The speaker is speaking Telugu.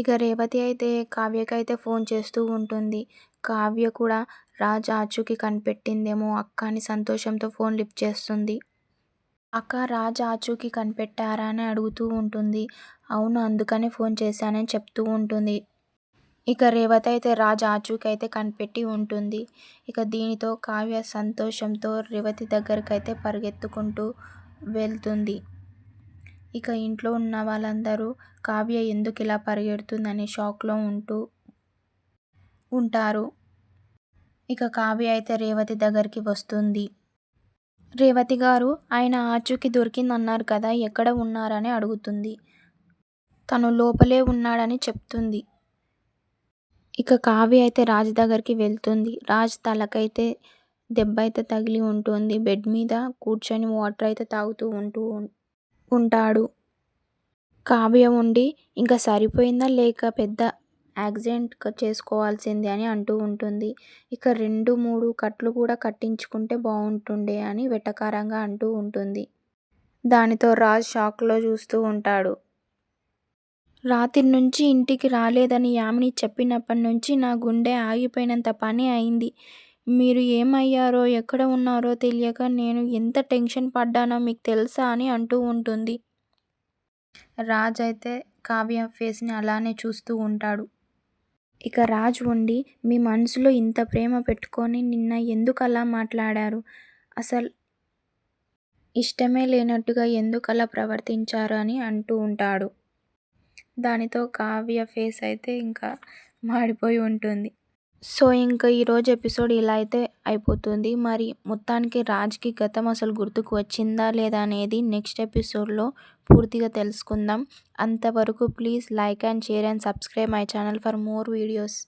ఇక రేవతి అయితే కావ్యకైతే ఫోన్ చేస్తూ ఉంటుంది. కావ్య కూడా రాజ్ ఆచూకి కనిపెట్టిందేమో అక్క అని సంతోషంతో ఫోన్ లిఫ్ట్ చేస్తుంది. అక్క రాజ్ ఆచూకి కనిపెట్టారా అని అడుగుతూ ఉంటుంది. అవును అందుకనే ఫోన్ చేశానని చెప్తూ ఉంటుంది. ఇక రేవతి అయితే రాజ్ ఆచూకీ అయితే కనిపెట్టి ఉంటుంది. ఇక దీనితో కావ్య సంతోషంతో రేవతి దగ్గరకైతే పరిగెత్తుకుంటూ వెళ్తుంది. ఇక ఇంట్లో ఉన్న వాళ్ళందరూ కావ్య ఎందుకు ఇలా పరిగెడుతుందనే షాక్లో ఉంటూ ఉంటారు. ఇక కావ్య అయితే రేవతి దగ్గరికి వస్తుంది. రేవతి గారు ఆయన ఆచూకి దొరికిందన్నారు కదా ఎక్కడ ఉన్నారని అడుగుతుంది. తను లోపలే ఉన్నాడని చెప్తుంది. ఇక కావ్య అయితే రాజ్ దగ్గరికి వెళ్తుంది. రాజ్ తలకైతే అయితే తగిలి ఉంటుంది. బెడ్ మీద కూర్చొని వాటర్ అయితే తాగుతూ ఉంటూ ఉంటాడు. కావ్య ఉండి ఇంకా సరిపోయిందా లేక పెద్ద యాక్సిడెంట్ చేసుకోవాల్సిందే అని అంటూ ఉంటుంది. ఇక రెండు మూడు కట్లు కూడా కట్టించుకుంటే బాగుంటుండే అని వెటకారంగా అంటూ ఉంటుంది. దానితో రాజ్ షాక్లో చూస్తూ ఉంటాడు. రాత్రి నుంచి ఇంటికి రాలేదని యామిని చెప్పినప్పటి నుంచి నా గుండె ఆగిపోయినంత పని అయింది. మీరు ఏమయ్యారో ఎక్కడ ఉన్నారో తెలియక నేను ఎంత టెన్షన్ పడ్డానో మీకు తెలుసా అని అంటూ ఉంటుంది. రాజ్ అయితే కావ్య ఫేస్ని అలానే చూస్తూ ఉంటాడు. ఇక రాజ్ ఉండి మీ మనసులో ఇంత ప్రేమ పెట్టుకొని నిన్న ఎందుకలా మాట్లాడారు? అసలు ఇష్టమే లేనట్టుగా ఎందుకలా ప్రవర్తించారు అని అంటూ ఉంటాడు. దానితో కావ్య ఫేస్ అయితే ఇంకా మాడిపోయి ఉంటుంది. సో ఇంక ఈరోజు ఎపిసోడ్ ఇలా అయితే అయిపోతుంది. మరి మొత్తానికి రాజ్కి గతం అసలు గుర్తుకు వచ్చిందా లేదా అనేది నెక్స్ట్ ఎపిసోడ్లో పూర్తిగా తెలుసుకుందాం. అంతవరకు please like and share and subscribe my channel for more videos.